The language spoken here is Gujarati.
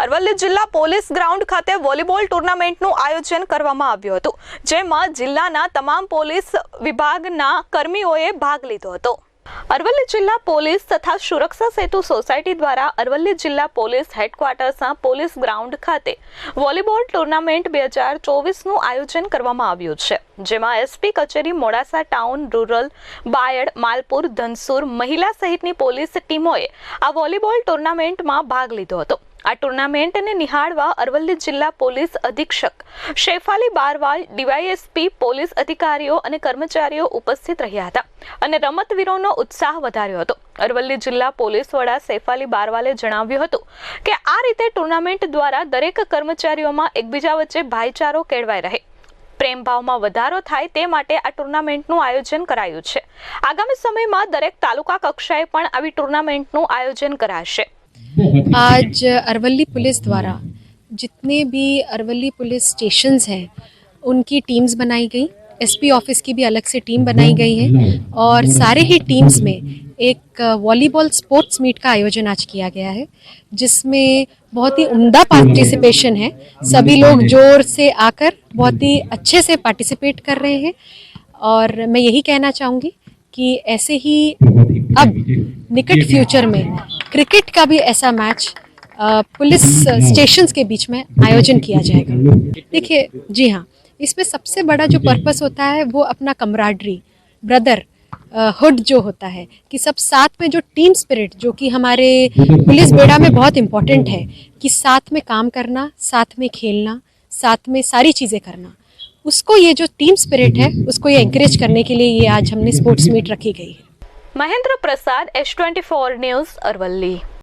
અરવલ્લી જિલ્લા પોલીસ ગ્રાઉન્ડ ખાતે વોલીબોલ ટુર્નામેન્ટનું આયોજન કરવામાં આવ્યું હતું, જેમાં જિલ્લાના તમામ પોલીસ વિભાગના કર્મીઓએ ભાગ લીધો હતો. અરવલ્લી જિલ્લા પોલીસ તથા સુરક્ષા સેતુ સોસાયટી દ્વારા અરવલ્લી જિલ્લા પોલીસ હેડક્વાર્ટર્સના પોલીસ ગ્રાઉન્ડ ખાતે વોલીબોલ ટુર્નામેન્ટ બે હજાર ચોવીસનું આયોજન કરવામાં આવ્યું છે, જેમાં એસપી કચેરી મોડાસા ટાઉન, રૂરલ, બાયડ, માલપુર, ધનસુર મહિલા સહિતની પોલીસ ટીમોએ આ વોલીબોલ ટુર્નામેન્ટમાં ભાગ લીધો હતો. આ ટુર્નામેન્ટને નિહાળવા અરવલ્લી જિલ્લા પોલીસ અધિક્ષક શેફાલી બારવાલ, ડીવાયએસપી, પોલીસ અધિકારીઓ અને કર્મચારીઓ ઉપસ્થિત રહ્યા હતા અને રમતવીરોનો ઉત્સાહ વધાર્યો હતો. અરવલ્લી જિલ્લા પોલીસ વડા સૈફાલી બારવાલે જણાવ્યું હતું કે આ રીતે ટુર્નામેન્ટ દ્વારા દરેક કર્મચારીઓમાં એકબીજા વચ્ચે ભાઈચારો કેળવાઈ રહે. પ્રેમભાવમાં વધારો થાય તે માટે આ ટુર્નામેન્ટનું આયોજન કરાયું છે. આગામી સમયમાં દરેક તાલુકા કક્ષાએ પણ આવી ટુર્નામેન્ટનું આયોજન કરાશે. आज अरवली पुलिस द्वारा जितने भी अरवली पुलिस स्टेशंस हैं उनकी टीम्स बनाई गई। एसपी ऑफ़िस की भी अलग से टीम बनाई गई है। और सारे ही टीम्स में एक वॉलीबॉल स्पोर्ट्स मीट का आयोजन आज किया गया है जिसमें बहुत ही उम्दा पार्टिसिपेशन है। सभी लोग ज़ोर से आकर बहुत ही अच्छे से पार्टिसिपेट कर रहे हैं। और मैं यही कहना चाहूँगी कि ऐसे ही अब निकट फ्यूचर में क्रिकेट का भी ऐसा मैच पुलिस स्टेशंस के बीच में आयोजन किया जाएगा। देखिए जी हाँ इसमें सबसे बड़ा जो पर्पस होता है वो अपना कमराडरी ब्रदर हुड जो होता है कि सब साथ में जो टीम स्पिरिट जो कि हमारे पुलिस बेड़ा में बहुत इम्पोर्टेंट है कि साथ में काम करना साथ में खेलना साथ में सारी चीज़ें करना। उसको ये जो टीम स्पिरिट है उसको ये इंकरेज करने के लिए ये आज हमने स्पोर्ट्स मीट रखी गई है। Mahendra Prasad S twenty four news Aravalli.